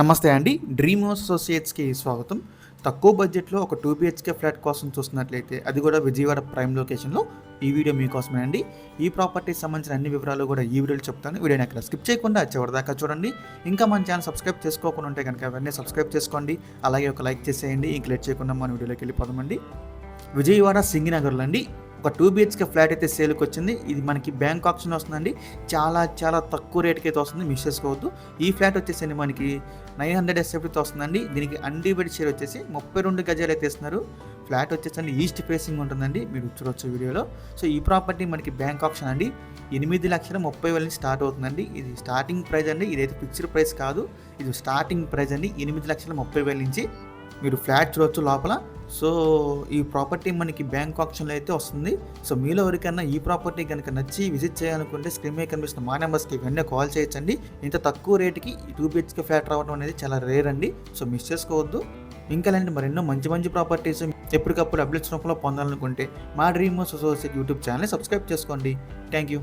నమస్తే అండి. Dream house అసోసియేట్స్కి స్వాగతం. తక్కువ బడ్జెట్లో ఒక టూ బిహెచ్కే ఫ్లాట్ కోసం చూస్తున్నట్లయితే అది కూడా విజయవాడ ప్రైమ్ లొకేషన్లో ఈ వీడియో మీకోసమే అండి. ఈ ప్రాపర్టీకి సంబంధించిన అన్ని వివరాలు కూడా ఈ వీడియోలో చెప్తాను. వీడియోని అక్కడ స్కిప్ చేయకుండా చివరిదాకా చూడండి. ఇంకా మన ఛానల్ సబ్స్క్రైబ్ చేసుకోకుండా ఉంటే కనుక వెంటనే సబ్స్క్రైబ్ చేసుకోండి. అలాగే ఒక లైక్ చేసేయండి. ఇంక లేట్ చేయకుండా మన వీడియోలోకి వెళ్ళిపోదామండి. విజయవాడ సింగినగర్లో అండి. ఒక టూ బిహెచ్కే ఫ్లాట్ అయితే సేల్కి వచ్చింది. ఇది మనకి బ్యాంక్ ఆప్షన్ వస్తుందండి. చాలా చాలా తక్కువ రేట్కి అయితే వస్తుంది. మిస్ చేసుకోవద్దు. ఈ ఫ్లాట్ వచ్చేసి మనకి నైన్ హండ్రెడ్ ఎస్ఎఫ్టీతో వస్తుందండి. దీనికి అన్డివైడ్ షేర్ వచ్చేసి ముప్పై రెండు గజాలు అయితే ఇస్తున్నారు. ఫ్లాట్ వచ్చేసండి. ఈస్ట్ ఫేసింగ్ ఉంటుందండి. మీరు చూడొచ్చు వీడియోలో. సో ఈ ప్రాపర్టీ మనకి బ్యాంక్ ఆప్షన్ అండి. ఎనిమిది లక్షల ముప్పై వేల నుంచి స్టార్ట్ అవుతుందండి. ఇది స్టార్టింగ్ ప్రైస్ అండి. ఇదైతే ఫిక్స్డ్ ప్రైస్ కాదు. ఇది స్టార్టింగ్ ప్రైస్ అండి. ఎనిమిది లక్షల ముప్పై వేల నుంచి మీరు ఫ్లాట్ చూడొచ్చు లోపల. సో ఈ ప్రాపర్టీ మనకి బ్యాంక్ ఆప్షన్లో అయితే వస్తుంది. సో మీలో ఎవరికైనా ఈ ప్రాపర్టీ కనుక నచ్చి విజిట్ చేయాలనుకుంటే స్క్రీన్ మీద కనిపిస్తున్న మా నెంబర్స్కి వెంటనే కాల్ చేయొచ్చండి. ఇంత తక్కువ రేటుకి టూ బిహెచ్కే ఫ్లాట్ రావడం అనేది చాలా రేర్ అండి. సో మిస్ చేసుకోవద్దు. ఇంకా ఇలాంటి మరెన్నో మంచి మంచి ప్రాపర్టీస్ ఎప్పటికప్పుడు అప్డేట్స్ రూపంలో పొందాలనుకుంటే మా dream associate YouTube channel subscribe చేసుకోండి. Thank you.